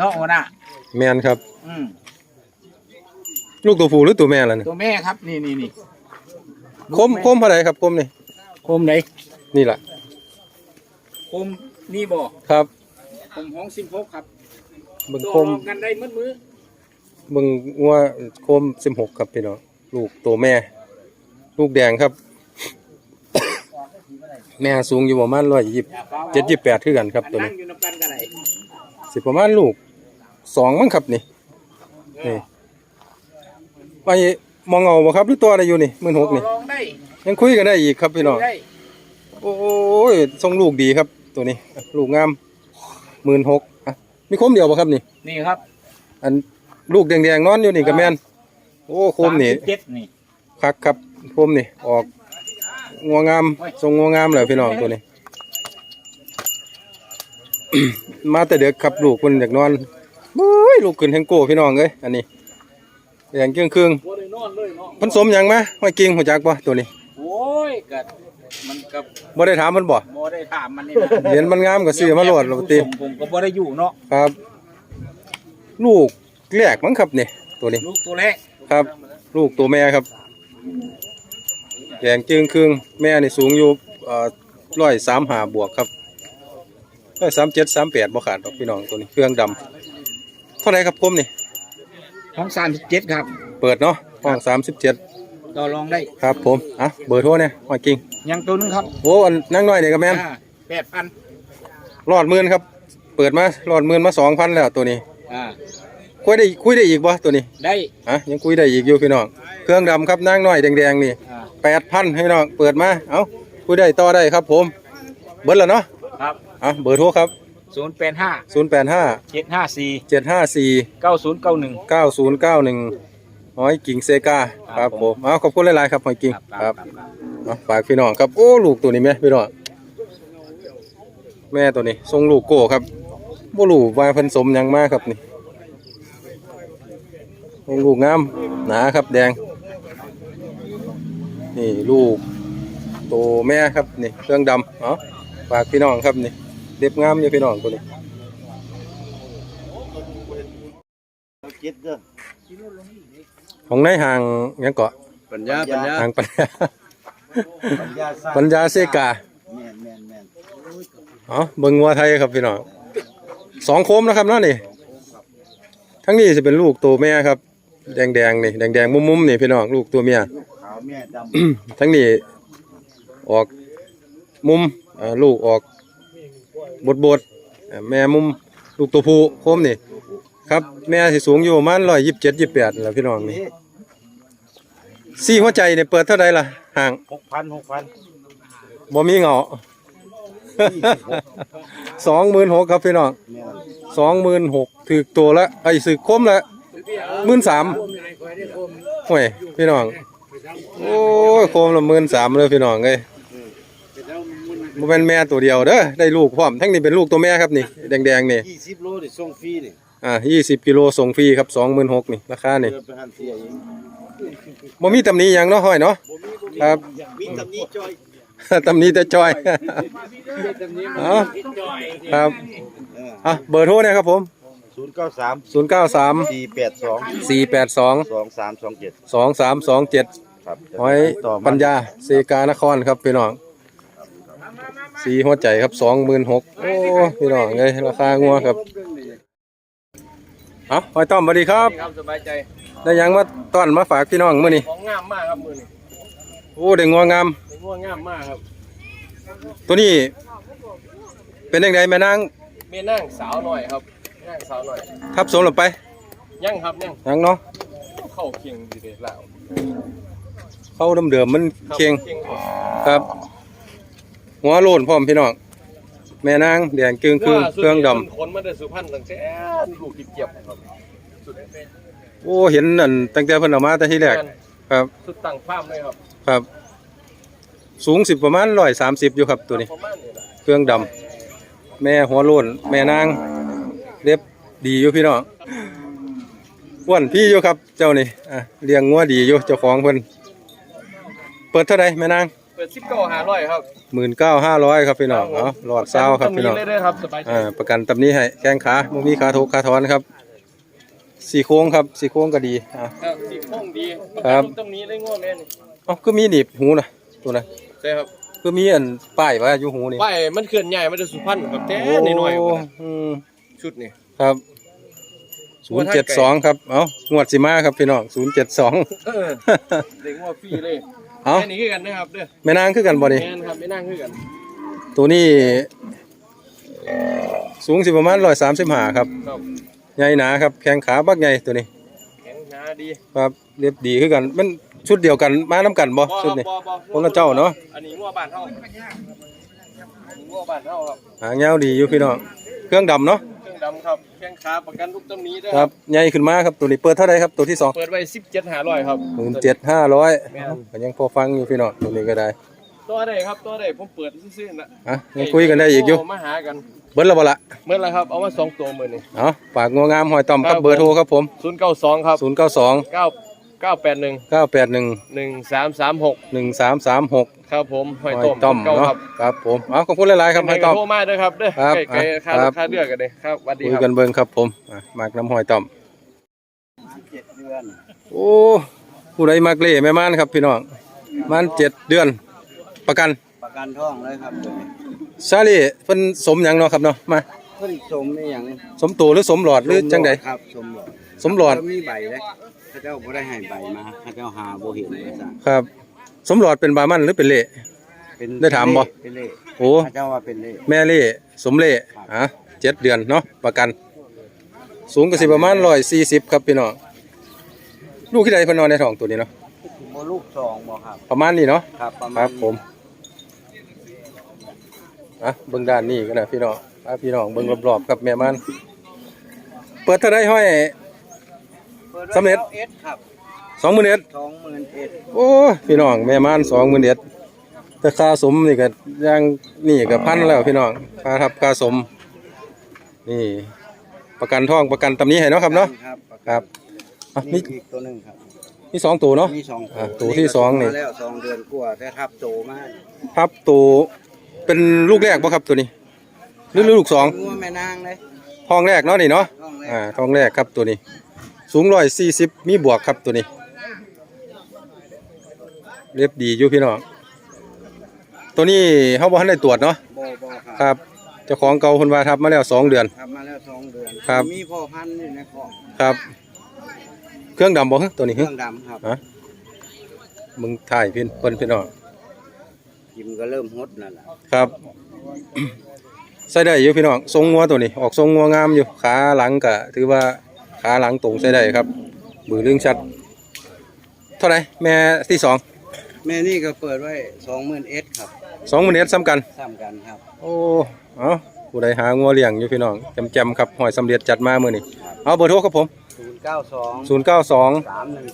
เนาะหัวหน้าแมนครับ อืมลูกตัวผู้หรือตัวแม่ล่ะนี่ตัวแม่ครับ นี่นี่นี่คมคมเท่าไหร่ครับคมนี่คมไหนนี่ล่ะคมนี่บ่ครับคมของสิบหกครับเบิ่งตัวคมรองกันได้มืดมือเบิ่งงัวคม16ครับพี่น้องลูกตัวแม่ ลูกแดงครับ แม่สูงอยู่ประมาณ127 28คือกันครับตัวนั่นี้งอยู่นำกันกันไหนสิประมาณลูก สองมั้งครับนี่นี่ไปมองเอาบ่ครับหรือตัวอะไรอยู่นี่16,000นี่ลองได้ยังคุยกันได้อีกครับพี่น้องได้โอ้ยทรงลูกดีครับ ตัวนี้ ลูกงามหมื่นหกอะมีโคมเดียวป่ะครับนี่นี่ครับ อันลูกแดงๆนอนอยู่นี่กับแมนโอ้โคมนี่สาสิบเจ็ดนี่คักครับโคมนี่ออกงัวงามทรงงัวงามเลยพี่น้องตัวนี้ มาแต่เด็กครับลูกคนอยากนอน เฮ้ยลูกขึ้นแฮงโก้พี่น้องเอ้ยอันนี้แดงเกลี้ยงครึ่งบ่ได้นอนเลยเนาะเพันสมหยังมาห้อยกิ่งหัวจักป่ะตัวนี้โอ้ยกัดมันกับบ่ได้ถามมันบ่บ่ได้ถามมันนี่นะเห็นมันงามก็ซื้อมาโหลดปกติผมผมก็บ่ได้อยู่เนาะครับ ลูกแรกมั้งครับนี่ตัวนี้ ลูกตัวแรกครับ ลูกตัวแม่ครับแดงจึงครึ่งแม่นี่สูงอยู่ร้อยสามหาบวกครับร้อยสามเจ็ดสามแปดบ่ขาดดอกพี่น้องตัวนี้เครื่องดำ เท่าไหรครับผมนี่ ของสามสิบเจ็ดครับ เปิดเนาะห้องสามสิบเจ็ดต่อรองได้ ครับผม อะ เบอร์โทรเนี่ยหอยกิ่งยังตัวนึงครับโอ้อันนั่งน้อยเนี่ยกับแม่นแปดพันรอดหมื่นครับ เปิดมารอดหมื่นมาสองพันแล้วตัวนี้ อ่าคุยได้คุยได้อีกบ่ตัวนี้ ได้ อะยังคุยได้อีกอยู่พี่น้อง เครื่องดำครับนั่งน้อยแดงๆนี่อ่า แปดพันให้น้อง เปิดมา เอาคุยได้ต่อได้ครับผม เบิร์ดแล้วเนาะครับ อะ เบอร์โทรครับ ศูนย์แปดห้า0 8 5เจ็ดห้าสี่7 5 4เก้าศูนย์เก้าหนึ่ง9 0 9 1หอยกิ่งเซกาครับผมเอาขอบคุณหลายๆครับหอยกิ่งครับเอาฝากพี่น้องครับโอ้ลูกตัวนี้ไหมพี่น้องแม่ตัวนี้ทรงลูกโก้ครับบ่รู้ว่าเพิ่นสมหยังมากครับนี่ทรงลูกงามหนาครับแดง นี่ลูกโตแม่ครับนี่เครื่องดำเอาฝากพี่น้องครับนี่ เด็บงามอยู่พี่น้องตัวนี้ของในห่างหยังเกาะปัญญาปัญญาห่างปัญญาปัญญาสร้างปัญญาเซกาแม่นแม่นแม่นอ๋อเบิ่งวัวไทยครับพี่น้องสองโคมนะครับเนาะนี่ทั้งนี้จะเป็นลูกตัวแม่ครับ แดงแดงๆนี่แดงแดงๆมุมๆนี่พี่น้องลูกตัวเมียขาวแม่ดำทั้งนี้ออกมุมเอ่อลูกออก บดบดๆเอ่อแม่มุมลูกตัวผู้โคมนี่ครับ แม่สิสูงอยู่ประมาณร้อยยี่สิบเจ็ดยี่สิบแปดแหละพี่น้องนี่นี่สี่หัวใจเนี่ยเปิดเท่าไรล่ะห่างหกพันหกพันบ่มีเหงาสองหมื่นหกครับพี่น้องแม่นสองหมื่นหกถือตัวละไอ้สึกคมละหมื่นสามห่วยพี่น้อง โอ้ยโคมละหมื่นสามเลยพี่น้องเอ้ย บ่เป็นแม่ตัวเดียวเด้อได้ลูกพร้อมทั้งนี้เป็นลูกตัวแม่ครับนี่แดงๆนี่ยี่สิบโลดิส่งฟรีนี่อ่ายี่สิบกิโลส่งฟรีครับสองหมื่นหกนี่ราคานี่เดินไปหันเสียเองบ่มีตำหนิหยังเนาะห้อยเนาะครับมีตำหนี้จอยตำหนิแต่จอยเอาครับเอออะเบอร์โทรเนี่ยครับผมศูนย์เก้าสามศูนย์เก้าสามสี่แปดสองสี่แปดสองสองสามสองเจ็ดสองสามสองเจ็ดครับหอยต่อมาปัญญาเซกานครครับพี่น้อง สีหัวใจครับสองหมื่นหกโอ้พี่น้องไงราคางัวครับเอาหอยต้อมสวัสดีครับ ครับสบายใจ ได้หยังมาต้อนมาฝากพี่น้องมื้อนี้ของงามมากครับมือนี่โอ้ได้งัวงามเป็นง่วงงามมากครับ ตัวนี้ เป็นยังไงแม่นางเมียนั่งสาวหน่อยครับนั่งสาวหน่อย ทับสมลงไป ยังครับยังยังเนาะเข้าเคียงดีเด็ดแล้วเข้าเดิมๆมันครับเคียงเคียงครับครับ หัวโลนพร้อมพี่น้องแม่นางแดงกึ่งคือเครื่องดำขนมาแต่สุพรรณตั้งแต่ลูกกิเกียบครับสุดโอ้เห็นนั่นตั้งแต่เพิ่นเอามาแต่ที่แรกครับสุดตั้งฟาร์มเลยครับครับ สูงสิบประมาณร้อยสามสิบอยู่ครับตัวนี้ประมาณนี้นะเครื่องดำแม่หัวโล้นแม่นางเล็บดีอยู่พี่น้องอ้วนพี่อยู่ครับ เจ้านี่อะเลี้ยงงัวดีอยู่เจ้าของเพิ่นเปิดเท่าไหร่แม่นางเปิด สิบเก้าห้าร้อยครับหมื่นเก้าห้าร้อยครับพี่น้องเอาหลอดเศร้าครับพี่น้องเลยๆครับสบายใจอ่าประกันตำนี้ให้แข้งขามุมีขาทุกขาถอนครับสี่โค้งครับสี่โค้งก็ดีอะครับสีโค้งดีครับตรงนี้เลยง้อแม่นี่เอ๋อก็มีหนีบหูนะตัวนะใช่ครับก็มีอันป้ายไว่าอยู่หูนี่ป้ายมันเคลื่อนใหญ่มันจะสุพรรณครับแต่นิดหน่อยโกว่านะอืมชุดนี่ครับศูนย์เจ็ดสองครับเอ้างวดสิมาครับพี่น้องศูนย์เจ็ดสองเออเด็กง้อฟรีเลย เอ้าแค่นี้คือกันนะครับเด้อแม่นางคือกันบ่นี่แม่นครับไม่นั่งคือกันตัวนี้ สูงสิประมาณร้อยสามสิบห้าครับครับใหญ่หนาครับแข้งขาบักใหญ่ตัวนี้แข็งหนาดีครับเรียบดีคือกันมันชุดเดียวกันมาน้กันบ่บ่ชุดนี้บ่บ่คนละเจ้าเนาะ อันนี้ง้อบ้านเฮาอันนี้ง้อบ้านเฮาครับหางยาวดีอยู่พี่น้องเครื่องดำเนาะเครื่อง ดำครับแข้งขาประกันทุกตำหนี้ด้วยครับใหญ่ขึ้นมาครับตัวนี้เปิดเท่าไหรครับตัวที่สองเปิดไว้สิบเจ็ดห้าร้อยครับ หมื่นเจ็ดห้าร้อยแม่น ก็ยังพอฟังอยู่พี่น้องตัวนี้ก็ได้ตัวใดครับตัวใดผมเปิดซื่อๆนะอะยังคุยกันได้อีกอยู่โมาหากันเบิร์ดและบ่ละเมื่อไรครับเอามาสองตัวมือนี่ เอาฝากงัวงามหอยต่อมคครัรับบ เบอร์โทรครับผม ศูนย์เก้าสองครับศูนย์เก้าสองเก้า เก้าแปดหนึ่งเก้าแปดหนึ่งหนึ่งสามสามหกหนึ่งสามสามหกครับผมหอยหอยต้มต้อมเก้าเนาะครับครับผมเอาขอบคุณหลายๆครับหอยยังไงต้อมก็โทรมาด้วยครับเด้อครับใกล้ๆค่าครับค่าเลือกกันเลยครับสวัสดีคุยครับกันเบิ่งครับผมอะมากน้ำหอยต้อมเจ็ดเดือนโอ้ผู้ใดมักเล่แม่ม่านครับพี่น้องมันเจ็ดเดือนประกันประกันท้องเลยครับตัวนี้ชาลีเพิ่นสมหยังเนาะครับเนาะมาเพิ่นสมนี่หยังสมโตหรือสมหลอดหรือจังใดครับสมหลอดสมหลอดเพิ่นมีใบเลยเขาเจ้าบ่ได้ให้ใบมาเขาเจ้าหาบ่เห็นเลยสั่งครับ สมหลอดเป็นบามันหรือเป็นเล่เป็นได้ถามบ่ เป็นเล่โอ้เขาเจ้าว่าเป็นเล่แม่เล่สมเล่อะเจ็ดเดือนเนาะประกัน สูงก็สิประมาณร้อยสี่สิบครับพี่น้องลูกที่ใดเพิ่นนอนในท้องตัวนี้เนาะบ่ลูกสองบ่ครับ ประมาณนี้เนาะ ครับประคมารัณบผมอะเบิ่งด้านนี้ก็ได้พี่น้องพาพี่น้องเบิ่งรอบๆกับแม่มัน เปิดเท่าไดห้อย สำเร็จเอ็ดครับสองหมื่นเอ็ดสองหมื่นเอ็ดโอ้ยพี่น้องแม่ม่านสองหมื่นเอ็ดแต่ค่าสมนี่ก็ย่างนี่ก็พันแล้วพี่น้องค่าทับค่าสม นี่ ประกันท่องประกันตำนี้ให้เนาะครับเนาะครับครับอะมีมีอีกตัวหนึงครับมีสองตัวเนาะ มีสองอะตัวที่สองนี่ มาแล้วสองเดือนกว่าแต่ทับโตมากทับตัวเป็นลูกแรกป่ะครับตัวนี้หรือลูกสองงัวแม่นางเลยท้องแรกเนาะนี่เนาะท้องแรก อ่าท้องแรกครับตัวนี้ สูงร้อยสี่สิบมีบวกครับตัวนี้ เรียบดีอยู่พี่น้องตัวนี้เขาบอกให้ได้ตรวจเนาะบ่บ่คครับรับเจ้าของเก่าคนว่าทับมาแล้วสองเดือนทำมาแล้วสองเดือนครับ มีพ่อพันธุ์อยู่ในคอกครับ เครื่องดำบ่ฮะตัวนี้เคฮะรื่องดำครับฮะมึงถ่ายพี่เพิ่นพี่น้องกิมก็เริ่มฮดนั่นแหละครับ ใส่ได้อยู่พี่น้องทรงงัวตัวนี้ ออกทรงงัวงามอยู่ขาหลังก็ถือว่า ขาหลังตรงใส่ได้ครับ มือเรื่องชัด เท่าไหร่แม่ที่สองแม่นี่ก็เปิดไว้สองหมื่นเอสครับสองหมื่นเอ็ดซ้ำกันซ้ำกันครับ โอ้เอาผู้ใดหางัวเลี้ยงอยู่พี่น้องจำจำๆครับหอยสำเร็จจัดมามื้อนี้เอาเบอร์โทรครับผมศูนย์เก้าสอง092สามหนึ่ง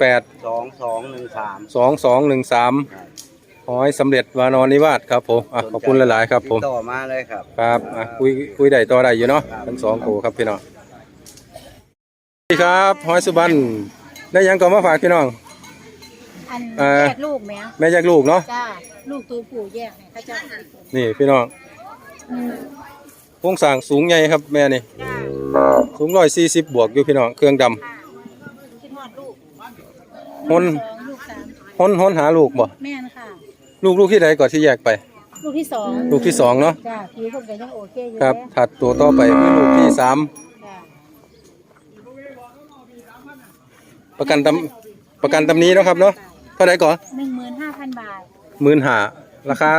แปด318สองสองหนึ่งสาม2213 หอยสำเร็จวานอนนิวาสครับผมอะขอบคุณหลาย ๆ ครับผมติดต่อมาเลยครับ ครับอะคุยคุยได้ต่อได้อยู่เนาะทั้งสองโกครับพี่น้อง สวัสดีครับหอยสุบันได้หยังก่อนมาฝากพี่น้อง อันเอ่อ แยกลูกไหมอะแม่แยกลูกเนาะจ้าลูกตัวผู้แยกเนี่ยเขาจะนี่พี่น้องอืมโครงสร้างสูงใหญ่ครับแม่นี่จ้าสูงร้อยสี่สิบบวกอยู่พี่น้องเครื่องดำ ค่ะคิดฮอดลูกฮนลูกสองลูกสามฮ้นฮ้นหาลูกบ่แม่นค่ะ ลูกลูกที่ใดก่อนที่แยกไป ลูกที่สองลูกที่สองเนาะจ้าพี่คนก็ยังโอเคอยู่ครับ เลยถัดตัวต่อไปคือลูกที่สาม จ้า ประกันตำประกันตำนี้เนาะครับเนาะเท่าไหร่ก่อนหนึ่งหมื่นห้าพันบาท หมื่นหาราคา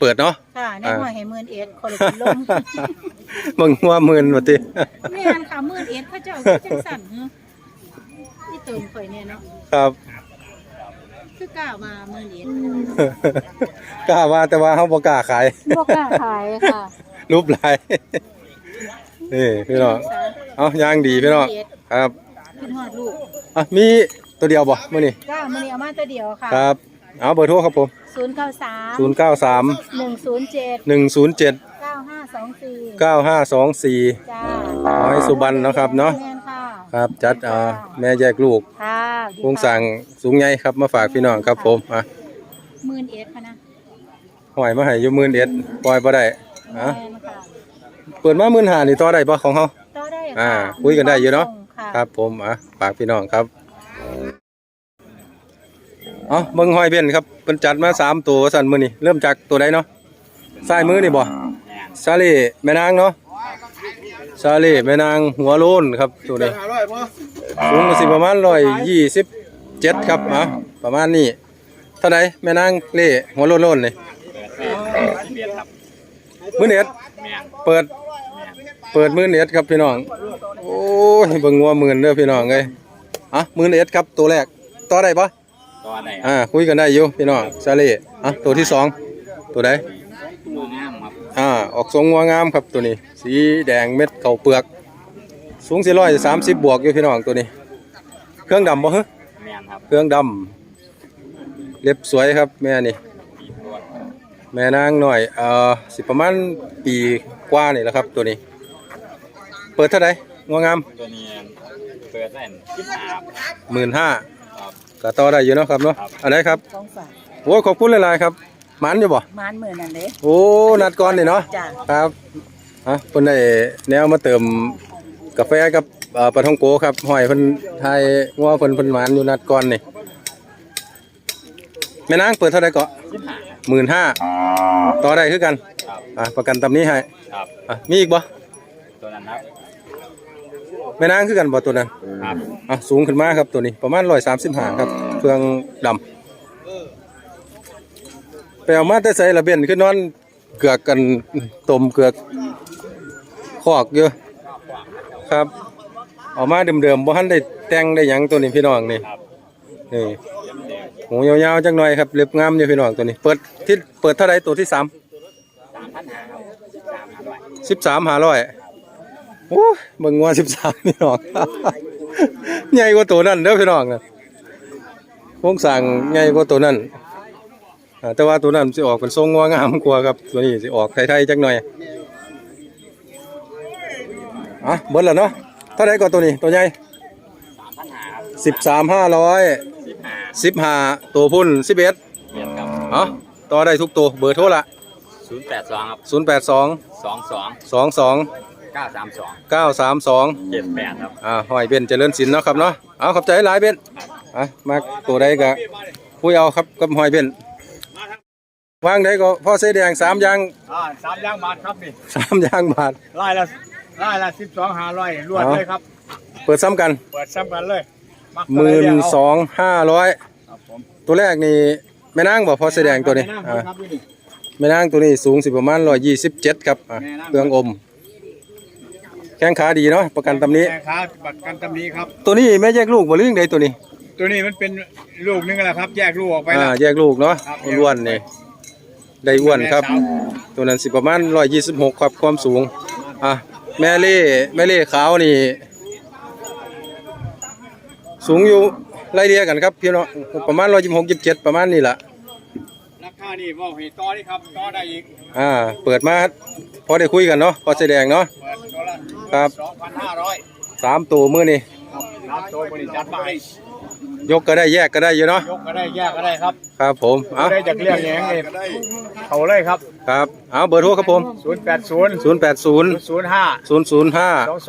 เปิดเนาะ ค่ะในอ่าหัวให้หมื่นเอ็ดคนละคนลมเบิ่งว่าหมื่นว่าติแม่นค่ะหมื่นเอ็ดเขาเจ้าจังสั่นเฮ้ที่เติมข่อยเนี่ยเนาะครับ คือกล้ามาหมื่นเอ็ดกล้าว่าแต่ว่าเฮาบ่กล้าขายบ่กล้าขายค่ะ รูปหลายนี่พี่น้องเอาย่างดีพี่น้องครับ คิดฮอดลูกอะมีตัวเดียวบ่มื้อนี้จ้ามื้อนี้เอามาตัวเดียวค่ะครับ เอาเบอร์โทรครับผม ศูนย์เก้าสาม093 หนึ่งศูนย์เจ็ด107 เก้าห้าสองสี่9524จ้าขอให้สุบันเนาะครับเนาะแม่นค่ะครับจัดอ่าแม่แยกลูกค่ะโครงสั่งสูงใหญ่ครับมาฝากพี่น้องครับผมอะหมื่นเอ็ดพะนะหอยมาให้อยู่หมื่นเอ็ดปล่อยบ่ได้อะแม่นค่ะเปิดมาหมื่นห้านี่ต่อได้ปะของเฮา ต่อได้อ่าค่ะคุยกันได้อยู่เนาะค่ะ ครับผมอะฝากพี่น้องครับเอาเบิ่งหอยเบนครับเพิ่นจัดมาสามตัวสั่นมื้อนี้เริ่มจากตัวใดเนาะซ้ายมือนี่บ่ซาเล่แม่นางเนาะซาเล่แม่นางหัวโลนครับตัวนี้ห้าร้อยพอสูงก็สิประมาณ127ครับอะประมาณนี้เท่าไหร่แม่นางเล่หัวโลนโลนนี่มื้อเน็ตเปิด เปิดมื้อเน็ตครับพี่น้อง โอ้ยเบิ่งงัวหมื่นเด้อพี่น้องเอ้ยอะหมื่นเอ็ดครับตัวแรกต่อได้ปะตัวไหนอ่าคุยกันได้อยู่พี่น้องซาเล่อะตัวที่สองตัวใดตัวงามครับอ่าออกทรงงัวงามครับตัวนี้ สีแดงเม็ดเข่าเปลือก สูง430บวกอยู่พี่น้องตัวนี้ เครื่องดำบ่ฮะแมนครับเครื่องดำเล็บสวยครับแม่นี่ปีตัวแม่นางหน่อยเอ่อสิประมาณปีกว่านี่แหละครับตัวนี้ เปิดเท่าไหร่งัวงามตัวนี้เปิดได้คิดหาหมื่นห้าครับก็ต่อได้อยู่เนาะครับเนาะครับอันไหนครับของฝากโอ้ยขอบคุณหลายๆครับหมันอยู่บ่มานมือนั่นเด้โอ้นัดก่อนนี่เนาะจ้ะครับอะเพิ่นได้แนวมาเติมกาแฟกับเอ่อปลาท่องโกครับห้อยเพิ่นไทยงัวเพิ่นเพิ่นหมานอยู่นัดก่อนนี่แม่นางเปิดเท่าไหร่เกาะคิดหา15,000ต่อได้คือกันครับอะประกันตำนี้ให้ครับอะมีอีกบ่ตัวนั้นครับ แม่นางคือกันบ่ตัวนั้นครับ อะสูงขึ้นมาครับตัวนี้ประมาณ135ครับ เครื่องดำไปเอามาแต่ใส่ระเบียนขึ้นนอนเกือกกันต้มเกือกคอกอยู่ครับเอามาเดิมๆบ่ทันได้แต่งได้หยังตัวนี้พี่น้องนี่ครับนี่หูยาวๆจังหน่อยครับเล็บงามอยู่พี่น้องตัวนี้ เปิดที่เปิดเท่าไหร่ตัวที่สามสามพันหาครับสามพันไว้สิบสามหาร้อย โอ้ยเบิ่งงัวสิบสามพี่น้อง ใหญ่กว่าตัวนั้นเด้อพี่น้องนะโครงสร้างใหญ่กว่าตัวนั้นอ่าแต่ว่าตัวนั้นสิออกเป็นทรงงัวงามกว่าครับตัวนี้สิออกไทยๆจักหน่อยอะเบิดแล้วเนาะเท่าไหร่ก็ตัวนี้ตัวใหญ่สามพันหาครับสิบสามห้าร้อยสิบหาสิบห้าตัวพุ่นสิบเอ็ดเปลี่ยนครับเอ๋อต่อได้ทุกตัวเบอร์โทรละศูนย์แปดสองครับศูนย์แปดสองสองสองสองสอง เก้าสามสองเก้าสามสองเจ็ดแปดครับ อ่าหอยเบนเจริญศิลป์เนาะครับเนาะเอาขอบใจหลายเบนอะมาตัวใดก็คุยเอาครับกับหอยเบนวางใดก็พ่อเสอแดงสามอยางอ่าสามย่างบาทครับนี่สามอยางบาท ไล่ละไล่ละสิบสองห้าร้อยรวดเลยครับ เปิดซ้ำกันเปิดซ้ำกันเลยกหมื่นสองห้าร้อยครับผมตัวแรกนี่แม่นางบอกพ่อเสอแดงตัวนี้แม่อ่าครับนี่ แม่นางตัวนี้สูงสิประมาณร้อยยี่สิบเจ็ดครับอะเครื่องอม แข้งขาดีเนาะประกันตำนี้ แม่ค้าบัตรกันตำนี้ครับ ตัวนี้แม่แยกลูกบ่เรื่องใดตัวนี้ตัวนี้มันเป็นลูกนึงแหละครับ แยกลูกออกไปอ่าแล้ว แยกลูกเนาะครับอ้วนๆนี่ได้อ้วนครับ แม่สาว ตัวนั้นสิประมาณ126ครับความสูงอะแม่เล่แม่เล่ขาวนี่ สูงอยู่ไล่เรียกันครับพี่น้องประมาณ126 27ประมาณนี้ล่ะ ราคานี่ว่าเหตุต่อนี่ครับต่อได้อีกอ่า เปิดมาพอได้คุยกันเนาะพอแสดงเนาะเปิดตัวละ ครับ สองพันห้าร้อยสามตัวมื้อนี่ครับรับตัวบริจาคมาให้ยกก็ได้แยกก็ได้อยู่เนาะยกก็ได้แยกก็ได้ครับครับ ผมเอาได้จากเรียกอย่างนี้เขาเลยครับครับเอาเบอร์โทรครับผมศูนย์แปดศูนย์080ศูนย์ห้า005สอง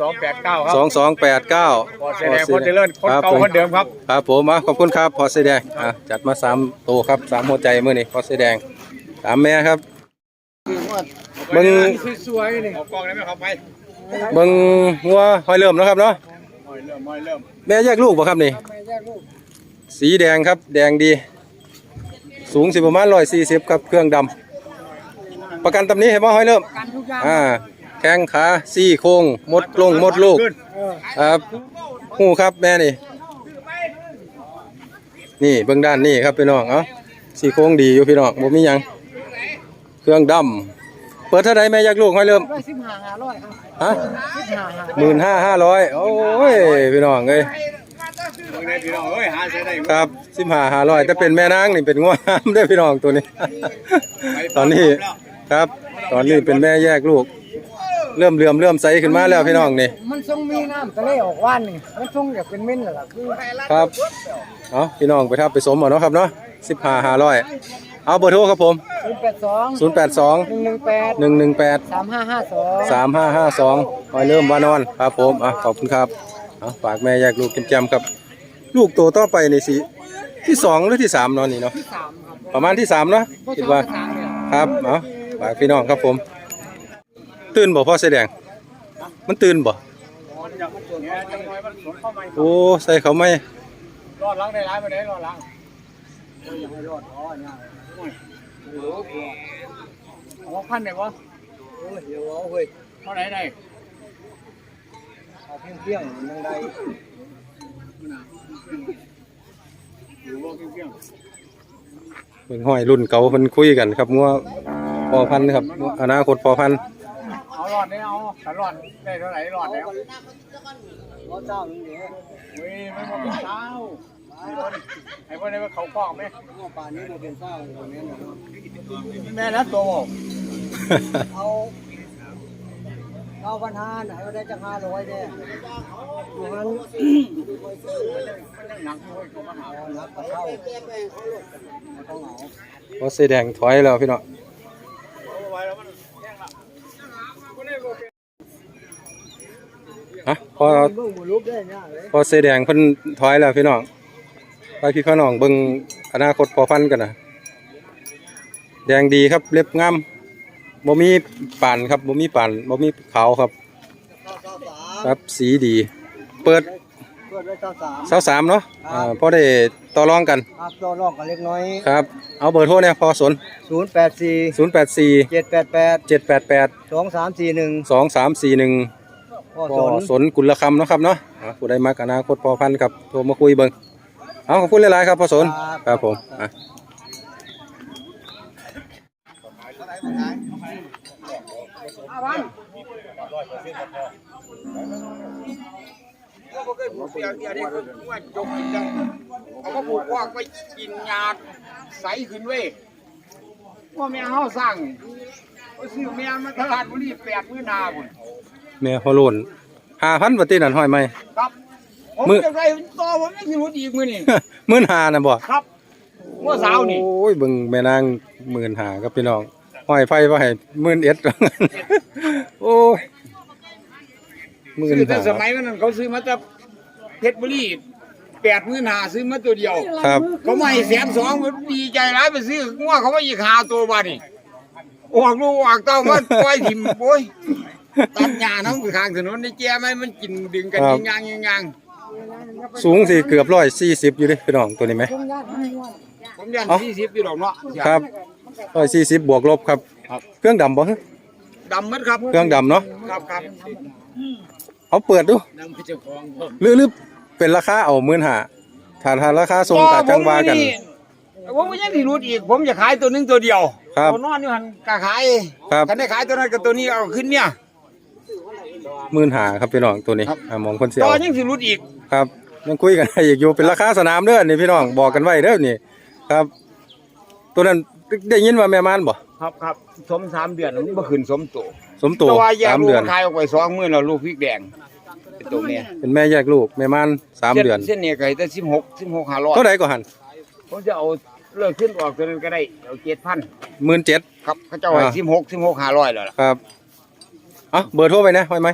สองแปดเก้าครับสองสองแปดเก้าพอแสดงคนเจริญคนเก่าคนเดิมครับครับผมอะขอบคุณครับพอเสอแดงอะจัดมาสามตัวครับสามหัวใจมื่อนี้พอเสอแดงสามแม่ครับเบิงสวยๆนี่เอากล้องได้ไหมครับไป เบิงงัวหอยเริ่มเนาะครับเนาะมอยเริ่มมอยเริ่มแม่แยกลูกป่ะครับนี่สีแดงครับ แดงดี สูงสิประมาณร้อยสี่สิบครับเครื่องดำประกันตำนี้เห็นป่ะหอยเริ่มอ่าแข้งขาซี่โครงมดลงมดลูกขึ้นครับหูครับแม่นี่ นี่เบื้องด้านนี่ครับพี่น้องเอ้าสีโค้งดีอยู่พี่น้องบ่มีหยัง เครื่องดำ เปิดเท่าไรแม่อยากลูกให้เริ่มสิบห้าห้าร้อยครับฮะสิบห้าห้าหมื่นห้าห้าร้อยโอ้ยพี่น้องเอ้ยเมืองในพี่น้องเอ้ยหาเสียได้ครับสิบห้าห้าร้อยแต่เป็นแม่นางนี่เป็นง่วงามได้อพี่น้องตัวนี้ ตอนนี้ครับ ตอนนี้เป็นแม่แยกลูก เริ่มเหลื่อมเริ่มใสขึ้นมาแล้วพี่น้องนี่ มันทรงมีน้ำทะเลออกว่านนี่มันทรงอยากเป็นเม่นเหรอล่ะคือครับ เอาพี่น้องไปทับไปสมเอาเนาะครับเนาะสิบห้าห้าร้อย เอาเบอร์โทรครับผม ศูนย์แปดสอง082หนึ่งหนึ่งแปด118 สามห้าห้าสองสามห้าห้าสองคอยเริ่มวานอนครับผมอะขอบคุณครับเอาฝากแม่แยกลูกจำๆครับ ลูกโตต่อไปในสิที่สองหรือที่สามเนอนนี่เนาะสามครับประมาณที่สามเนาะคิดว่า สามเนี่ยครับเอาฝากพี่น้องครับผม ตื่นบ่พ่อเสอแดง มันตื่นบ่โอ้ใส่เขาไหม่รอดล้างได้ร้ายไปได้รอดล้างอย่าให้รอดอ๋อเนี่ย หกพันได้ปะโอ้ยเดี๋ยวเอาเฮ้ยเท่าไหร่ได้เอาเพียงเพียงๆยังได้อยู่ว่าเพียงเพียงเบิ่งห้อยรุ่นเก่าเพิ่นคุยกันครับงัวพอพันธุ์ครับอนาคตพอพันธุ์ๆเอารอดได้เอาถ้ารอดได้เท่าไหร่รอดแล้วรอดเจ้านี่เนี่ยเว้ยไม่หมดเป็นเจ้า ไอ้พวกนี้มันเขากล้องไหมป่านนี้มันเป็นเจ้าคนนี้แม่แล้วโตเอาเอาปัญหาไหนก็ได้จะห้าร้อยเด้อยู่นั้นหนักด้วยก็มาหาหนักก็เท่าต้องเอาพอเสอแดงถอยแล้วพี่น้องฮะพอเบิ่งบุลุกได้เนี่ยเลยพอเสอแดงเพิ่นถอยแล้วพี่น้อง ไปพี่ข้าน้องเบิ่งอนาคตพอพันธุ์กันนะแดงดีครับเล็บงามบ่มีป่านครับบ่มีป่านบ่มีขาวครับ ครับสีดี เปิดเปิดไว้เจ้าสามเสาสามเนาะอ่าพอได้ต่อรองกันครับตัวรอกกันเล็กน้อยครับเอาเบอร์โทรเนี่ยพอสนศูนย์แปดสี่084เจ็ดแปดแปด788สองสามสี่หนึ่ง2341พ่อพสอนสนกุลคำเนาะครับเนาะอ่าผู้ใดมักอนาคตพอพันธุ์ครับโทรมาคุยเบิ่ง เอาขอบคุณหลายๆครับพอสนครับผมอะเขาก็ปลูกว่าไปกินยาใสขึ้นเว้ยว่าแม่เฮาสั่งเขาซื้อแม่มาตลาดบุรีแปดมื้อนาบุญแม่หัวโลน5,000บาทตินั่นห้อยไหมครับผ มมื้อจะไปต่อผมไม่สิรู้อีกมื้อนี่หมื่นหานะบ่ครับเมื่อเช้านี่โอ้ยเบิ่งแม่นางหมื่นหาครับพี่น้องห้อยไฟว่าให้หมื่นเอ็ดโอ้ยหมื่นซื้อแต่หาสมัยนั้นเขาซื้อมาจากเพชรบุรีแปดมื้อนาซื้อมาตัวเดียว ครับ เขาไม่แสนสองมันดีใจร้ายไปซื้องัวเขาไม่อีกหาตัวบานี่ออกลูกออกเต้ามันปล่อยถิ่มโอ้ยตัดหญ้าทั้งข้างถนนได้แจ้ไหมมันกินดึงกันยิงยางยิงยาง สูงสิเกือบ140อยู่เด้พี่น้องตัวนี้ไหม ผมยันเอ้า สี่สิบอยู่หรอกเนาะครับ140บวกลบครับ เครื่องดำบ่ฮะดำมัดครับเครื่องดำเนาะครับครับเอาเปิดดูดำคือเจ้าของผมหรือหรือเป็นราคาเอาหมื่นหาถ้าถ้าราคาส่งกับจังว่ากัน ผมก็ยังที่รู้อีก ผมจะขายตัวหนึงตัวเดียวครับตัวนอนอยู่หันก็ขายครับ ถ้าได้ขายตัวนั้นกับตัวนี้เอาขึ้นเนี่ยหมื่นหาครับพี่น้องตัวนี้ครับอ่ามองคนเสียต่วอยังที่รู้อีก ครับ ยังคุยกันได้อีกอยู่เป็นราคาสนามเด้อนี่พี่น้องบอกกันไว้เด้อนี่ครับ ตัวนั้นได้ยินว่าแม่มานบ่ครับครับสมสามเดือนมันบ่ขึ้นสมโตสมโตตัวแยกสามลูกเดือน ขายออกไปสองมื้อแล้วลูกพริกแดงเป็นตัวเมียเป็นแม่แยกลูกแม่มานสามเดือนเส้นนี้ก็ให้แต่สิบหกสิบหกห้าร้อยเท่าไหร่ก็หันผมจะเอาเลิกขึ้นออกตัวนั้นก็ได้เอาเจ็ดพันหมื่นเจ็ด ครับเขาเจ้าให้อ่าสิบหกสิบหกห้าร้อยแล้วล่ะครับเอะเบอร์โทรไปนะไว้ไหม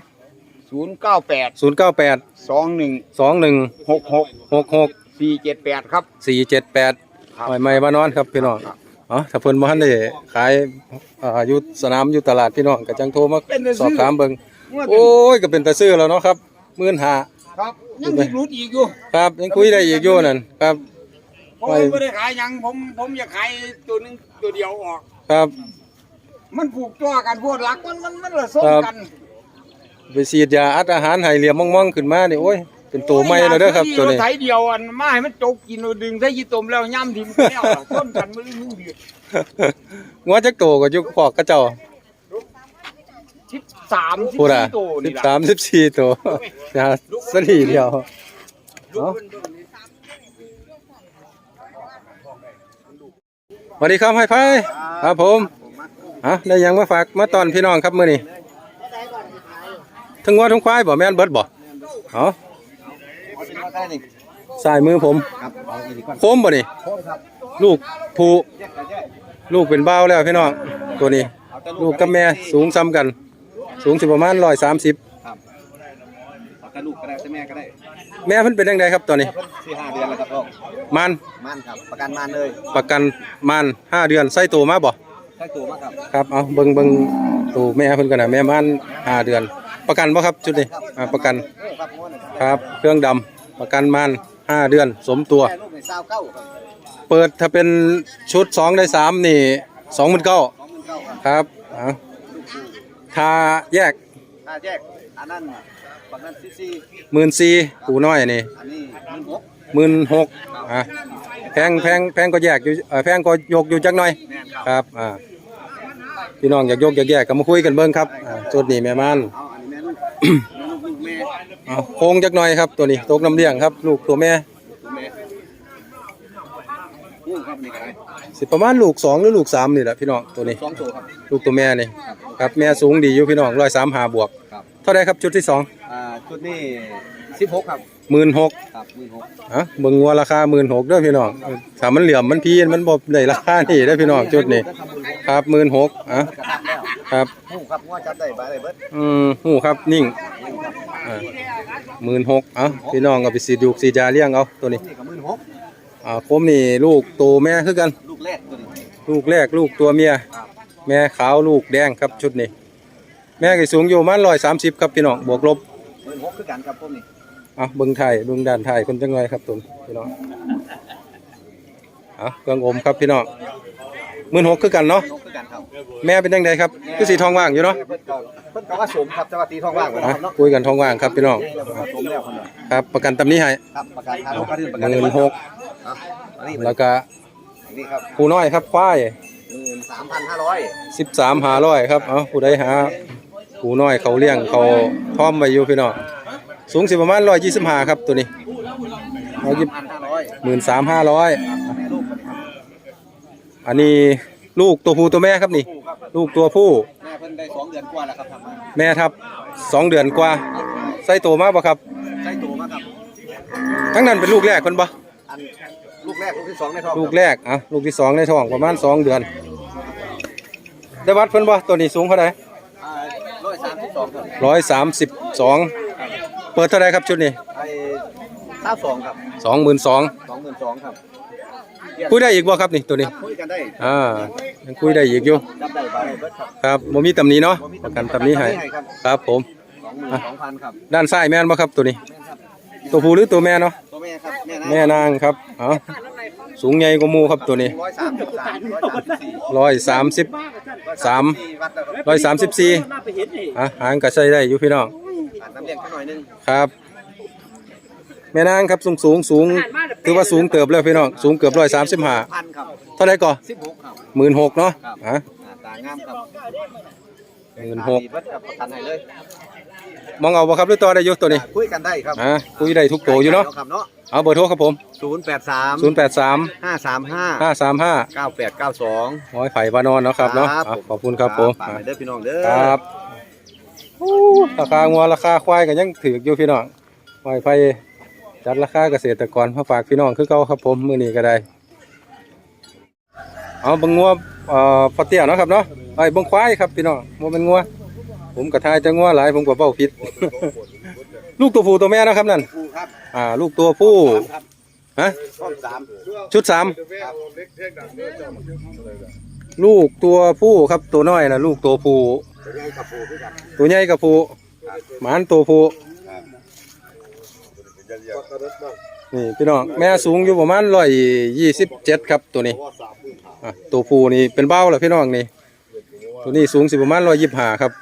ศูนย์เก้าแปดศูนย์เก้าแปดสองหนึ่งสองหนึ่งหกหกหกหกสี่เจ็ดแปดครับสี่เจ็ดแปดครับไว้ไหมบ้านนอนครับพี่น้องอ๋อถ้าเพิ่นบ่ทันได้ขายอ่าอยู่สนามอยู่ตลาดพี่น้องก็จังโทรมาเป็นแต่สอบซื้อถามเบิ่งเมื่อโอ้ยก็เป็นตาซื้อแล้วเนาะครับหมื่นหาครับยังที่รู้อีกอยู่ครับยังคุยได้อีกอยู่นั่นครับผมไปไม่ได้ขายหยังผมผมอยากขายตัวหนึงตัวเดียวออกครับ มันผูกตัวกันพวดหลักมันมันมันละส้มครับกัน ไปฉีดยาอัดอาหารให้เหลี่ยมมองๆขึ้นมานี่โอ้ยเป็นตัวใหม่แล้วเด้อครับตัวนี้รถไถเดียวอันมาให้มันจกกินเอาดึงใส่ยี่ตมแล้วย่ำทิมแล้วส้นกันมันลืมเดือดงัวจักโตก็อยู่พอกกระเจ้าสิบสามสิบพูดอะสี่ตัวสินี่บล่ะสามสิบสี่ตัวนะสนีเดียวเอาสวัสดีครับให้ไพ่ครับผมอะได้หยังมาฝากมาตอนพี่น้องครับมื้อนี้ ทั้งงัวทั้งควายบ่แม่นเบิดบ่เอาสายมือผมโคมบ่นี่ลูกผู้ลูกเป็นเบ้าแล้วพี่น้องตัวนี้ ลูกกับแม่สูงซ้ำกัน สูงสิประมาณร้อยสามสิบเอาแต่ลูกก็ได้แต่แม่ก็ได้ แม่เพิ่นเป็นยังไงครับตัวนี้เพิ่นสี่ห้าเดือนแล้วครับพ่อมันมันครับประกันมันเลย ประกันมันห้าเดือนใส่ตัวมาบ่ใช่ตัวมากครับครับเอาเบิ่งเบิ่งตัวแม่เพิ่นกันนะแม่มันห้าเดือน ประกันบ่ครับชุดนี้อ่าประกันโอ้ครับม้วนนะครับครับเครื่องดำประกันมันห้าเดือนสมตัว แม่ลูกในซาวเก้าครับเปิดถ้าเป็นชุดสองได้สามนี่สองหมื่นเก้าสองหมื่นเก้าครับครับเอาถ้าแยกถ้าแยกอันนั้นฝั่งนั้นซีซีหมื่นสี่ปูน้อยนี่อันนี้หมื่นหกหมื่นหกอะแพงแพงแพงก็แยกอยู่เอ่อแพงก็ยกอยู่จักหน่อย แม่นครับครับอ่าพี่น้องอยากยกอยากแยกก็มาคุยกันเบิ่งครับอ่าชุดนี้แม่มัน เอา เอาโค้งจักหน่อยครับตัวนี้ตกน้ำเลี้ยงครับ ลูกตัวแม่ ลูกแม่ลูกครับนี่ก็ได้สิประมาณลูกสองหรือลูกสามนี่แหละพี่น้องตัวนี้ สองตัวครับ ลูกตัวแม่นี่ครับแม่สูงดีอยู่พี่น้องร้อยสามหาบวก ครับ เท่าไรครับชุดที่สองอ่าชุดนี้สิบหกครับ หมื่นหกครับหมื่นหกอะเบิ่งงัวราคาหมื่นหกเด้อพี่น้องถ้ามันเหลี่ยมมันพีนมันบ่ได้ราคานี่เด้อพี่น้องชุดนี้ ครับหมื่นหกอะ กระทับแล้ว ครับหูครับง้อจับได้บาได้เบิดอืมหูครับนิ่งอ่าหมื่นหกอะพี่น้องก็ไปสีดูกสีดาเลี้ยงเอาตัวนี้นี่ก็หมื่นหกอ่าผมนี่ลูกโตแม่คือกัน ลูกแรกตัวนี้ลูกแรกลูกตัวเมีย แม่ขาวลูกแดงครับชุดนี้ แม่ก็สูงอยู่ประมันร้อยสามสิบครับพี่น้องบวกลบหมื่นหกคือกันครับพวกนี้อะเบิ่งไทยเบิ่งด้านไทยคนจังไงครับตุนพี่น้องอะเครื่องอมครับพี่น้อง หมื่นหกคือกันเนาะหกคือกันครับแม่เป็นยังไงครับคือสีทองว่างอยู่เนาะเพิ่นก็เพิ่นก็ว่าสมครับจังหวัดตีทองว่างไว้อะครับเนาะคุยกันทองว่างครับพี่น้องสมแล้วคนละครับ ประกันตำนี้ให้ครับประกันทางโลกก็ถือประหกันมื่นหกอะอันนี้แล้วก็อันนี้ครับผู้น้อยครับควายหมื่นสามพันห้าร้อยสิบสามหาร้อยครับ เอาผู้ใดหาผู้น้อยเขาเลี้ยงเขาพร้อมไว้อยู่พี่น้อง สูงสิประมาณร้อยยี่สิบห้าครับตัวนี้ร้อยยี่พันห้าร้อยหมื่นสามห้าร้อย อันนี้ลูกตัวผู้ตัวแม่ครับนี่คู่ครับลูกตัวผู้ แม่เพิ่นได้สองเดือนกว่าแล้วครับทำมาแม่ทับสองเดือนกว่า ใส่โตมากปะครับใช้ตัวมากครับ ทั้งนั้นเป็นลูกแรกคนปะอันลูกแรกลูกที่สองในท้องลูกแรกอะลูกที่สองในท้องประมาณสองเดือน ได้วัดเพิ่นบ่ตัวนี้สูงเท่าไหร่ร้อยสามสิบสองครับร้อยสามสิบสองเปิดเท่าไหร่ครับชุดนี้ไอ้เก้าสองครับสองหมื่นสอง สองหมื่นสองครับ คุยได้อีกบ่ครับนี่ตัวนี้คุยกันได้อ่ายังคุยได้อีกอยู่จับได้บาได้เบิดครับครับบ่มีตำหนี้เนาะประกันตำหนี้ให้ครับครับผมสองหมื่นสองพันครับด้านซ้ายแม่นบ่ครับตัวนี้แม่นครับตัวผู้หรือตัวแม่เนาะตัวแม่ครับแม่นะแม่นางครับเอาสูงใหญ่กว่าหมูครับตัวนี้ร้อยสามสิบสามร้อยสามสิบสี่ร้อยสามสิบสามวัดแล้วครับร้อยสามสิบสี่อะหางก็ใช้ได้อยู่พี่น้องอ่านน้ำเลี้ยงแค่หน่อยหนึงครับ แม่นางครับสูงสูงสูงถือว่าสูงเติบแล้วพี่น้องสูงเกือบร้อยสามสิบห้าพันครับเท่าไหรก่อสิบหกครับหมื่นหกเนาะครับอะหน้าตางามครับหมื่นหกดีเบิดครับประกันให้เลยมองเอาบ่ครับหรือต่อได้อยู่ตัวนี้คุยกันได้ครับอะคุยได้ทุกตัวอยู่เนาะครับเนาะเอาเบอร์โทรครับผมศูนย์แปดสามศูนย์แปดสามห้าสามห้าห้าสามห้าเก้าแปดเก้าสองร้อยไผ่บานอนเนาะครับเนาะอะขอบคุณครับผมฝากอะไว้เด้อพี่น้องเด้อครับโอ้ราคางัวราคาควายก็ยังถืออยู่พี่น้องไว้ไผ่ จัดราคาเกษตรกรมาฝากพี่น้องคือเก่าครับผมมื้อนี้ก็ได้เอาเบังงัวเอ่อปลาเตี้ยเนาะครับเนาะไอ้เบังควายครับพี่น้องบ่เป็นงัวผมก็ทายจะงัวหลายผมก็เว้าผิด ลูกตัวผู้ตัวแม่นะครับนั่นครูครับอ่า ลูกตัวผู้ครับฮะข้อสามชุดสามลูกตัวผู้ครับตัวน้อยนะลูกตัวผู้เป็นไงกับครูคือกันตัวใหญ่กับผู้หมานตัวผู้ นี่พี่น้องแม่สูงอยู่ประมาณร้อยยี่สิบเจ็ดครับตัวนี้อะตัวผู้นี่เป็นเบ้าแหละพี่น้องนี่ ตัวนี้สูงสิประมาณร้อยยี่สิบห้าครับ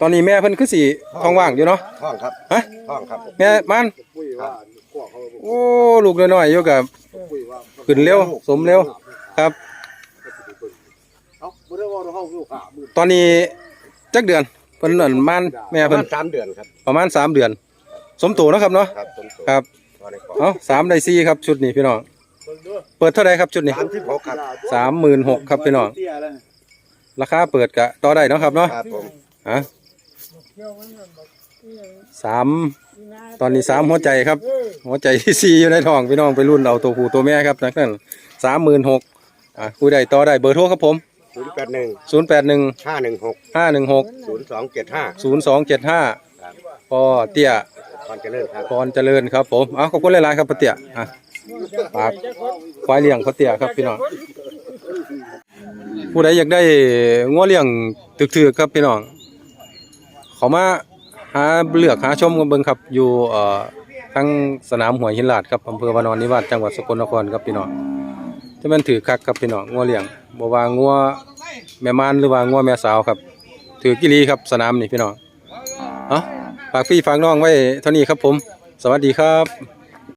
ตอนนี้แม่เพิ่นคือสีท้องว่างอยู่เนาะห้องครับฮะห้องครับแม่มันโอ้ลูกน้อยๆอยู่กับขึ้นเร็วสมเร็วครับ ตอนนี้จักเดือน เพิ่นนั่นมันแม่เพิ่นสามเดือนครับประมาณสามเดือน สมโตเนาะครับเนาะครับต้นตัวครับตัวในกล่องเอาสามได้สี่ครับชุดนี้พี่น้องเปิดเท่าไรครับชุดนี้สามสิบหกครับสามหมื่นหกครับพี่น้องราคาเปิดกะต่อได้เนาะครับเนาะครับผมอะสามตอนนี้สามหัวใจครับ หัวใจที่สี่อยู่ในท้องพี่น้องไปรุ่นเอาตัวผู้ตัวแม่ครับนั่นสามหมื่นหกอะคุยได้ต่อได้เบอร์โทรครับผม ศูนย์แปดหนึ่งศูนย์แปดหนึ่งห้าหนึ่งหกห้าหนึ่งหกศูนย์สองเจ็ดห้าศูนย์สองเจ็ดห้าพ่อเตี้ยก่อนเจะเริ่มครับพรเจริญครับผมเอาขอบคุณหลายๆครับพ่อเตี้ยอะฝากควายเลี้ยงพ่อเตี้ยครับพี่น้องผู้ใดอยากได้งัวเลี้ยงตึกๆครับพี่น้องเขามาหาเลือกหาชมกันเบิ่งครับ อยู่เอ่อทั้งสนามหัวหินลาดครับอำเภอวานอนนิวาสจังหวัดสกลนครครับพี่น้องจะมันถือคักครับพี่น้องงัวเลี้ยง บ่ว่างัวแม่มานหรือว่างัวแม่สาวครับ ถือกิลีครับสนามนี่พี่น้องเอาฝากพี่ฝากน้องไว้เท่านี้ครับผม สวัสดีครับ